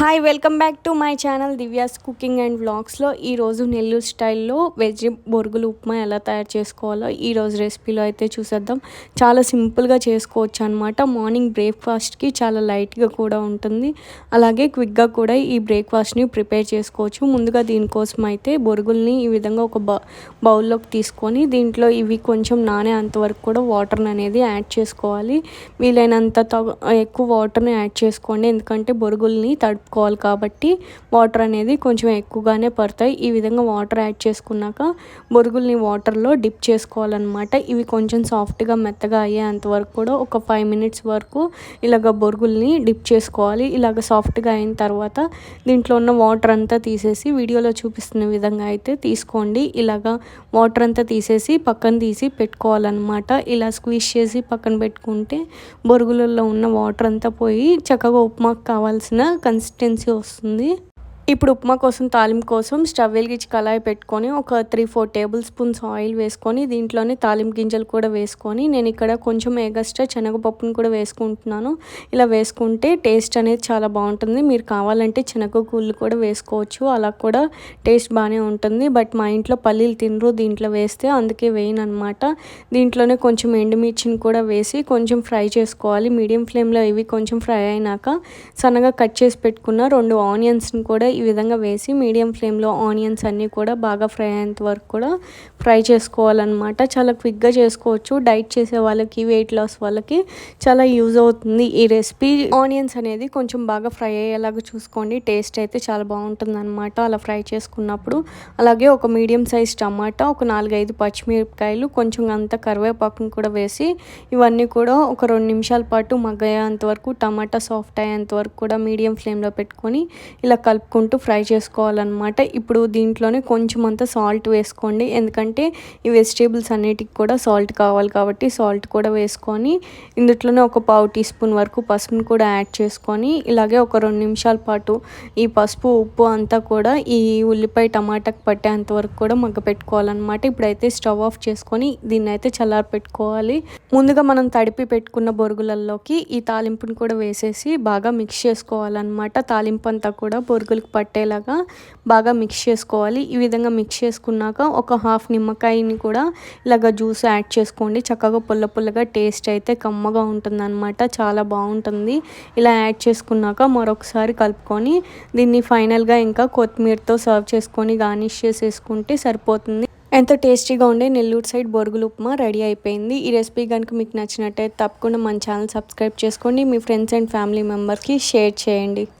Hi welcome back to my channel Divya's cooking and వ్లాగ్స్లో ఈరోజు నెల్లూరు స్టైల్లో veg బొరుగులు ఉప్మా ఎలా తయారు చేసుకోవాలో ఈరోజు రెసిపీలో అయితే చూసేద్దాం. చాలా సింపుల్గా చేసుకోవచ్చు అనమాట మార్నింగ్ బ్రేక్ఫాస్ట్కి చాలా లైట్గా కూడా ఉంటుంది. అలాగే క్విక్గా కూడా ఈ బ్రేక్ఫాస్ట్ని ప్రిపేర్ చేసుకోవచ్చు. ముందుగా దీనికోసం అయితే బొరుగుల్ని ఈ విధంగా ఒక బౌ బౌల్లోకి తీసుకొని దీంట్లో ఇవి కొంచెం నానే అంతవరకు కూడా వాటర్ని అనేది యాడ్ చేసుకోవాలి. వీలైనంత ఎక్కువ వాటర్ని యాడ్ చేసుకోండి. ఎందుకంటే బొరుగుల్ని తడుపు కలుపుకోవాలి కాబట్టి వాటర్ అనేది కొంచెం ఎక్కువగానే పడతాయి. ఈ విధంగా వాటర్ యాడ్ చేసుకున్నాక బొరుగుల్ని వాటర్లో డిప్ చేసుకోవాలన్నమాట. ఇవి కొంచెం సాఫ్ట్గా మెత్తగా అయ్యేంత వరకు కూడా ఒక ఫైవ్ మినిట్స్ వరకు ఇలాగ బొరుగుల్ని డిప్ చేసుకోవాలి. ఇలాగ సాఫ్ట్గా అయిన తర్వాత దీంట్లో ఉన్న వాటర్ అంతా తీసేసి వీడియోలో చూపిస్తున్న విధంగా అయితే తీసుకోండి. ఇలాగ వాటర్ అంతా తీసేసి పక్కన తీసి పెట్టుకోవాలన్నమాట. ఇలా స్క్వీజ్ చేసి పక్కన పెట్టుకుంటే బొరుగులలో ఉన్న వాటర్ అంతా పోయి చక్కగా ఉప్మాకు కావాల్సిన కన్స్ కన్సిస్టెన్సీ వస్తుంది. ఇప్పుడు ఉప్మా కోసం తాలింపు కోసం స్టవ్ వెలిగించి కళాయి పెట్టుకొని ఒక three four table spoons oil వేసుకొని దీంట్లోనే తాలింపు గింజలు కూడా వేసుకొని నేను ఇక్కడ కొంచెం ఎగస్ట్రా శనగపప్పును కూడా వేసుకుంటున్నాను. ఇలా వేసుకుంటే టేస్ట్ అనేది చాలా బాగుంటుంది. మీరు కావాలంటే శనగ కూళ్ళు కూడా వేసుకోవచ్చు. అలా కూడా టేస్ట్ బాగానే ఉంటుంది. బట్ మా ఇంట్లో పల్లీలు తినరు దీంట్లో వేస్తే అందుకే వేయను అనమాట దీంట్లోనే కొంచెం ఎండుమిర్చిని కూడా వేసి కొంచెం ఫ్రై చేసుకోవాలి. మీడియం ఫ్లేమ్లో ఇవి కొంచెం ఫ్రై అయినాక సన్నగా కట్ చేసి పెట్టుకున్న రెండు ఆనియన్స్ని కూడా ఈ విధంగా వేసి మీడియం ఫ్లేమ్లో ఆనియన్స్ అన్నీ కూడా బాగా ఫ్రై అయ్యేంత వరకు కూడా ఫ్రై చేసుకోవాలన్నమాట. చాలా క్విక్గా చేసుకోవచ్చు. డైట్ చేసే వాళ్ళకి వెయిట్ లాస్ వాళ్ళకి చాలా యూజ్ అవుతుంది ఈ రెసిపీ. ఆనియన్స్ అనేది కొంచెం బాగా ఫ్రై అయ్యేలాగా చూసుకోండి. టేస్ట్ అయితే చాలా బాగుంటుంది అనమాట అలా ఫ్రై చేసుకున్నప్పుడు అలాగే ఒక మీడియం సైజ్ టమాటా ఒక నాలుగైదు పచ్చిమిరపకాయలు కొంచెం అంత కరివేపాకును కూడా వేసి ఇవన్నీ కూడా ఒక రెండు నిమిషాల పాటు మగ్గయ్యేంత వరకు టమాటా సాఫ్ట్ అయ్యేంత వరకు కూడా మీడియం ఫ్లేమ్లో పెట్టుకొని ఇలా కలుపుకుంటూ వేసుకుంటూ ఫ్రై చేసుకోవాలన్నమాట. ఇప్పుడు దీంట్లోనే కొంచెం అంత సాల్ట్ వేసుకోండి. ఎందుకంటే ఈ వెజిటేబుల్స్ అన్నిటికి కూడా సాల్ట్ కావాలి కాబట్టి సాల్ట్ కూడా వేసుకొని ఇందులోనే ఒక పావు టీ స్పూన్ వరకు పసుపును కూడా యాడ్ చేసుకొని ఇలాగే ఒక రెండు నిమిషాల పాటు ఈ పసుపు ఉప్పు అంతా కూడా ఈ ఉల్లిపాయ టమాటాకి పట్టేంత వరకు కూడా మగ్గ పెట్టుకోవాలన్నమాట. ఇప్పుడైతే స్టవ్ ఆఫ్ చేసుకొని దీన్ని అయితే చల్లారి పెట్టుకోవాలి. ముందుగా మనం తడిపి పెట్టుకున్న బొరుగులలోకి ఈ తాలింపుని కూడా వేసేసి బాగా మిక్స్ చేసుకోవాలన్నమాట. తాలింపు అంతా కూడా బొరుగులకు పట్టేలాగా బాగా మిక్స్ చేసుకోవాలి. ఈ విధంగా మిక్స్ చేసుకున్నాక ఒక హాఫ్ నిమ్మకాయని కూడా ఇలాగ జ్యూస్ యాడ్ చేసుకోండి. చక్కగా పుల్ల పుల్లగా టేస్ట్ అయితే కమ్మగా ఉంటుందన్నమాట. చాలా బాగుంటుంది. ఇలా యాడ్ చేసుకున్నాక మరొకసారి కలుపుకొని దీన్ని ఫైనల్గా ఇంకా కొత్తిమీరతో సర్వ్ చేసుకొని గార్నిష్ చేసేసుకుంటే సరిపోతుంది. ఎంతో టేస్టీగా ఉండే నెల్లూరు సైడ్ బొరుగులు ఉప్మా రెడీ అయిపోయింది. ఈ రెసిపీ కనుక మీకు నచ్చినట్టయితే తప్పకుండా మన ఛానల్ సబ్స్క్రైబ్ చేసుకోండి. మీ ఫ్రెండ్స్ అండ్ ఫ్యామిలీ మెంబర్స్కి షేర్ చేయండి.